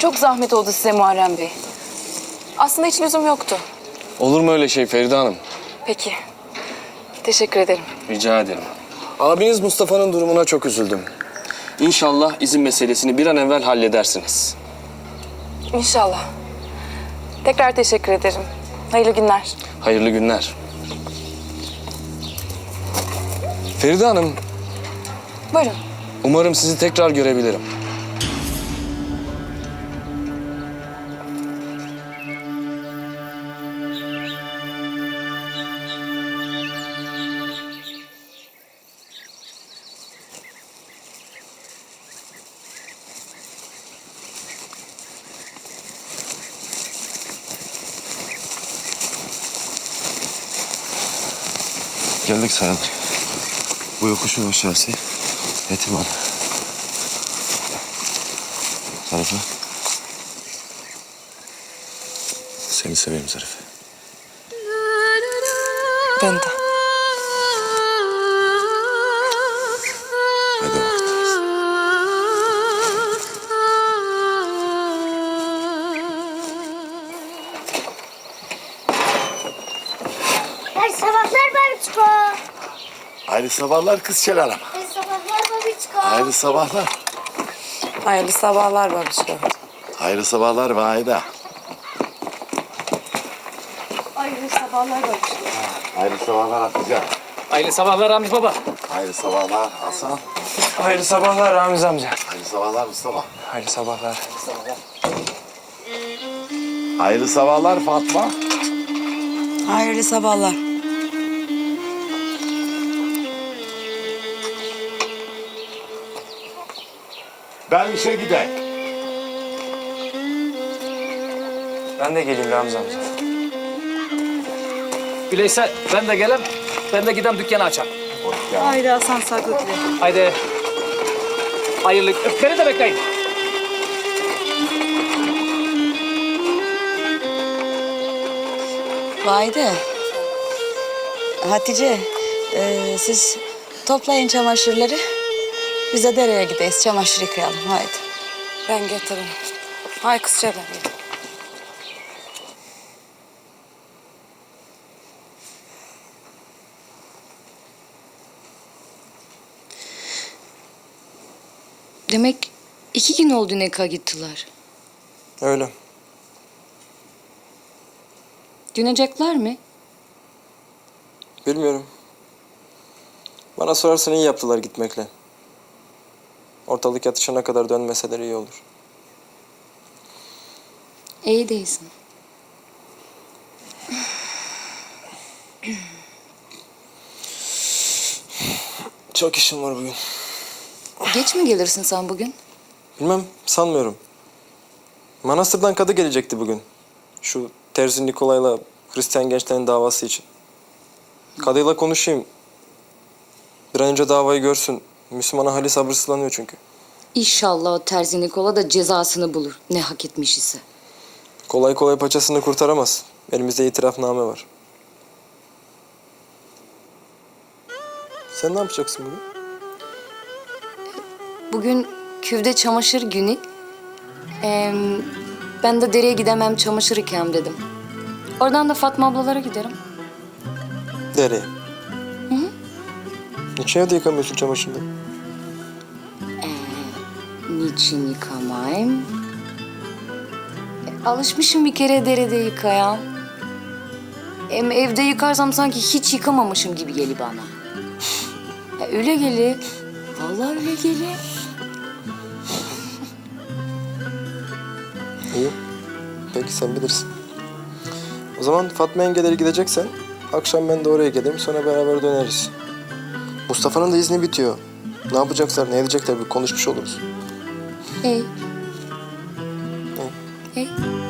Çok zahmet oldu size Muharrem Bey. Aslında hiç lüzum yoktu. Olur mu öyle şey Feride Hanım? Peki. Teşekkür ederim. Rica ederim. Abiniz Mustafa'nın durumuna çok üzüldüm. İnşallah izin meselesini bir an evvel halledersiniz. İnşallah. Tekrar teşekkür ederim. Hayırlı günler. Hayırlı günler. Feride Hanım, Buyurun. umarım sizi tekrar görebilirim. Geldik Sayın. Bu yokuşun aşağısı. Yetiman. Zarife. Seni seviyorum Zarife. Ben de. Hayırlı sabahlar kız Şelalem. Her sabahlar babiçko. Hayırlı sabahlar. Hayırlı sabahlar babişko. Hayırlı sabahlar Vahide. Hayırlı sabahlar babişko. Hayırlı sabahlar Hatice. Hayırlı sabahlar Ramiz Baba. Hayırlı sabahlar Hasan. Hayırlı sabahlar Ramiz amca. Hayırlı sabahlar Mustafa. Hayırlı sabahlar. Hayırlı sabahlar Fatma. Hayırlı sabahlar. Ben işe gideyim. Ben de geleyim Ramiz amca. Öyleyse ben de gelem. Ben de gidem dükkanı açam. Haydi Hasan Saklıklı. Haydi. Hayırlı. Beni de bekleyin. Vayde. Hatice, e, siz toplayın çamaşırları. Biz de dereye gideriz, çamaşır yıkayalım. Haydi. Ben getiririm. Hay ben yedim. Demek iki gün oldu Neka gittiler. Öyle. Dönecekler mi? Bilmiyorum. Bana sorarsan iyi yaptılar gitmekle. Ortalık yatışana kadar dönmeseler iyi olur. İyi değilsin. Çok işim var bugün. Geç mi gelirsin sen bugün? Bilmem, sanmıyorum. Manastırdan kadı gelecekti bugün. Şu Terzi Nikolay'la Hristiyan gençlerin davası için. Kadıyla konuşayım. Bir an önce davayı görsün. Müslümana hali sabırsızlanıyor çünkü. İnşallah o terzi Nikola da cezasını bulur. Ne hak etmiş ise. Kolay kolay paçasını kurtaramaz. Elimizde itirafname var. Sen ne yapacaksın bugün? Bugün küvde çamaşır günü. Ee, ben de dereye gidemem çamaşır yıkayam dedim. Oradan da Fatma ablalara giderim. Dereye. Hı hı. Niçin evde yıkamıyorsun çamaşırını? Niçin yıkamayayım? E, alışmışım bir kere derede yıkayan. Hem evde yıkarsam sanki hiç yıkamamışım gibi geliyor bana. Ya öyle geliyor. Vallahi öyle geliyor. İyi. Peki sen bilirsin. O zaman Fatma yengeleri gideceksen akşam ben de oraya geleyim sonra beraber döneriz. Mustafa'nın da izni bitiyor. Ne yapacaklar, ne edecekler bir konuşmuş oluruz. İyi. İyi.